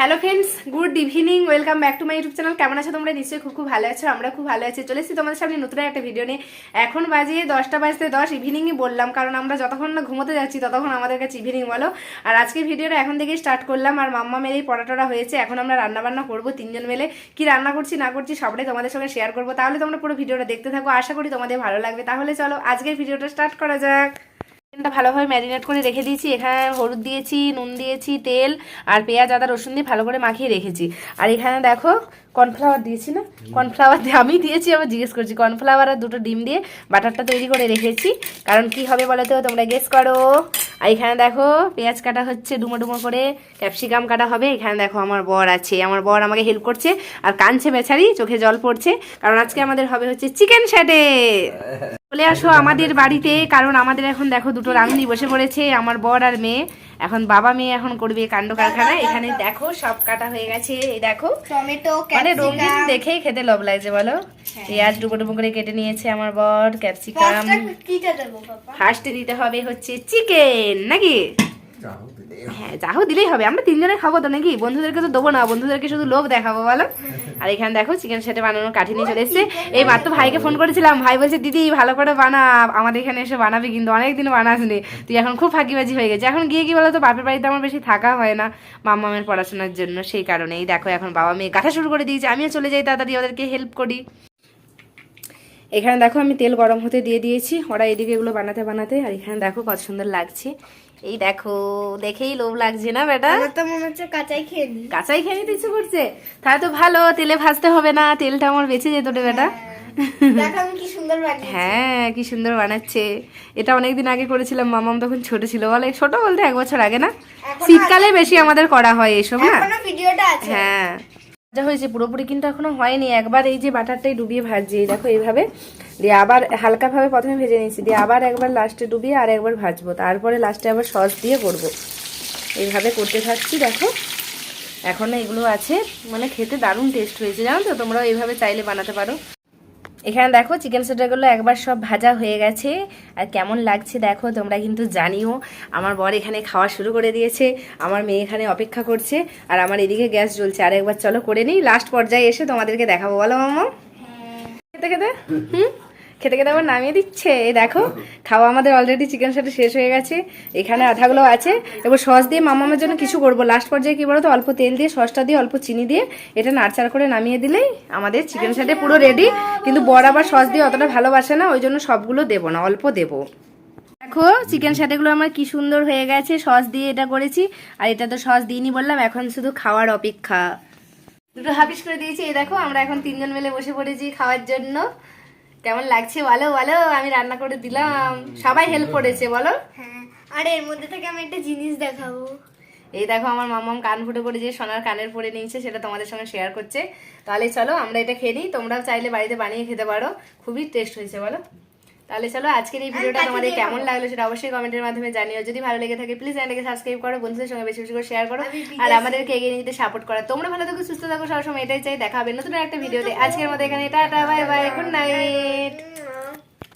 Hello friends good evening welcome back to my YouTube channel কেমন আছো তোমরা? নিশ্চয়ই খুব খুব ভালো আছো, আমরা খুব ভালো আছি। চলে এসেছি তোমাদের সামনে নতুন একটা ভিডিও নিয়ে। এখন বাজে দশটা বাজতে দশ ইভিনিংই বললাম, কারণ আমরা যতক্ষণ না ঘুমোতে যাচ্ছি, ততক্ষণ আমাদের কাছে ইভিনিং বলো। আর আজকে ভিডিওটা এখন থেকেই স্টার্ট করলাম, আর মাম্মা মেরেই পড়াটোরা হয়েছে। এখন আমরা রান্না বান্না করব তিনজন মিলে। কি রান্না করছি, না করছি, সবটাই তোমাদের সঙ্গে শেয়ার করব। তাহলে তোমরা পুরো ভিডিওটা দেখতে থাকো। আশা করি তোমাদের ভালো লাগবে। তাহলে চলো, আজকের ভিডিওটা স্টার্ট করা যাক। চিকেনটা ভালোভাবে ম্যারিনেট করে রেখে দিয়েছি। এখানে হলুদ দিয়েছি নুন দিয়েছি তেল আর পেঁয়াজ আদা রসুন দিয়ে ভালো করে মাখিয়ে রেখেছি। আর এখানে দেখো কর্নফ্লাওয়ার দিয়েছি না? কর্নফ্লাওয়ার দিয়ে আমি দিয়েছি আবার জিজ্ঞেস করছি কর্নফ্লাওয়ার আর দুটো ডিম দিয়ে বাটারটা তৈরি করে রেখেছি। কারণ কি হবে বলো তো? তোমরা গেস করো। আর এখানে দেখো পেঁয়াজ কাটা হচ্ছে ডুমো ডুমো করে ক্যাপসিকাম কাটা হবে। এখানে দেখো আমার বর আছে। আমার বর আমাকে হেল্প করছে আর কানছে বেচারি চোখে জল পড়ছে। কারণ আজকে আমাদের হবে হচ্ছে চিকেন স্যাটে। চলে আসো আমাদের বাড়িতে কারণ আমাদের এখন দেখো দুটো রাঁধুনি বসে পড়েছে আমার বর আর মেয়ে। এখন বাবা মেয়ে এখন করবে কাণ্ড কারখানা এখানে দেখো সব কাটা হয়ে গেছে এই দেখো। টমেটো মানে রঙিন দেখেই খেতে লোভ লাগছে বলো? পেঁয়াজ ডুবো ডুবো করে কেটে নিয়েছে আমার বর ক্যাপসিকাম। কিটা দেবো বাবা ফার্স্টে দিতে হবে হচ্ছে চিকেন নাকি? হ্যাঁ যা হোক দিলেই হবে। আমরা তিনজনে খাব তো নাকি? বন্ধুদেরকে তো দেবো না, বন্ধুদেরকে শুধু লোক দেখাবো, বলো? আর এখানে দেখো চিকেন সেটে বানানোর কাঠি নিয়ে চলে এসছে। এই মাত্র ভাইকে ফোন করেছিলাম। ভাই বলছে, দিদি, ভালো করে বানা। আমাদের এখানে এসে বানাবি কিন্তু, অনেকদিন বানাসনি তুই এখন খুব ফাঁকিবাজি হয়ে গেছে এখন গিয়ে কি বলতো, বাপের বাড়িতে আমার বেশি থাকা হয় না মাম্মামের পড়াশোনার জন্য, সেই কারণে এই দেখো, এখন বাবা মেয়ে গাথা শুরু করে দিয়েছে। আমিও চলে যাই তাড়াতাড়ি, ওদেরকে হেল্প করি। এখানে দেখো, আমি তেল গরম হতে দিয়ে দিয়েছি। ওরা এদিকে এগুলো বানাতে বানাতে, আর এখানে দেখো কত সুন্দর লাগছে। এই দেখো দেখেই লোভ লাগছে না বেটা? আমার তো মনে হচ্ছে কাঁচাই খেয়ে নি কাঁচাই খেয়ে নিতে ইচ্ছে করছে। তাহলে তো ভালো তেলে ভাজতে হবে না তেলটা আমার বেঁচে যেত রে বেটা। বানিয়ে হ্যাঁ কি সুন্দর বানাচ্ছে। এটা অনেকদিন আগে করেছিলাম মামাম তখন ছোট ছিল। বলে ছোট বলতে এক বছর আগে না? শীতকালে বেশি আমাদের করা হয় এসব না ভিডিওটা আছে। হ্যাঁ। হয়েছে পুরোপুরি কিন্তু এখনও হয়নি। একবার এই যে বাটারটাই ডুবিয়ে ভাজছি দেখো এইভাবে। দিয়ে আবার হালকাভাবে প্রথমে ভেজে নিয়েছি। দিয়ে আবার একবার লাস্টে ডুবিয়ে আর একবার ভাজবো। তারপরে লাস্টে আবার সস দিয়ে করব। এইভাবে করতে থাকছি দেখো। এখনও এগুলো আছে। মানে খেতে দারুণ টেস্ট হয়েছে জানো তো? তোমরাও এইভাবে চাইলে বানাতে পারো। এখানে দেখো চিকেন সেটাগুলো একবার সব ভাজা হয়ে গেছে। আর কেমন লাগছে দেখো তোমরা কিন্তু জানিও। আমার বর এখানে খাওয়া শুরু করে দিয়েছে। আমার মেয়ে এখানে অপেক্ষা করছে। আর আমার এদিকে গ্যাস জ্বলছে। আর একবার চলো করে নিই। লাস্ট পর্যায়ে এসে তোমাদেরকে দেখাবো। বলো মামা। খেতে খেতে? হুম? খেতে খেতে আবার নামিয়ে দিচ্ছে। দেখো, খাওয়া আমাদের অলরেডি চিকেন সাথে শেষ হয়ে গেছে। এখানে আধাগুলো আছে। এবার সস দিয়ে মামামের জন্য কিছু করব। লাস্ট পর্যায়ে কি বলতো? অল্প তেল দিয়ে, সসটা দিয়ে, অল্প চিনি দিয়ে, এটা নাড়চাড়া করে নামিয়ে দিলেই আমাদের চিকেন সাথে পুরো রেডি কিন্তু বড় আবার সস দিয়ে অতটা ভালোবাসে না, ওই জন্য সবগুলো দেবো না, অল্প দেবো। দেখো চিকেন স্যাটেগুলো আমার কি সুন্দর হয়ে গেছে। সস দিয়ে এটা করেছি। আর এটা তো সস দিইনি বললাম, এখন শুধু খাওয়ার অপেক্ষা। দুটো হাফিস করে দিয়েছি। এই দেখো, আমরা এখন তিনজন মিলে বসে পড়েছি খাওয়ার জন্য। কেমন লাগছে বলো বলো আমি রান্না করে দিলাম। সবাই হেল্প করেছে বলো। হ্যাঁ আর এর মধ্যে থেকে আমি একটা জিনিস দেখাবো। এই দেখো আমার মামাম কান ফুটে করে যে সোনার কানের পরে নিয়েছে সেটা তোমাদের সঙ্গে শেয়ার করছে। তাহলে চলো আমরা এটা খেয়ে নিই। তোমরাও চাইলে বাড়িতে বানিয়ে খেতে পারো। খুবই টেস্ট হয়েছে বলো। তাহলে চলো আজকের এই ভিডিওটা তোমাদের কেমন লাগল সেটা অবশ্যই কমেন্টের মাধ্যমে জানিও। যদি ভালো লেগে থাকে প্লিজ চ্যানেলকে সাবস্ক্রাইব করো বন্ধুদের সঙ্গে বেশি বেশি করে শেয়ার করো। আর আমাদেরকে এগিয়ে নিতে সাপোর্ট করো। তোমরা ভালো থাকো সুস্থ থাকো সবসময় এটাই চাই দেখা হবে নতুন একটা ভিডিওতে। আজকের মতো এখানে tata bye bye good night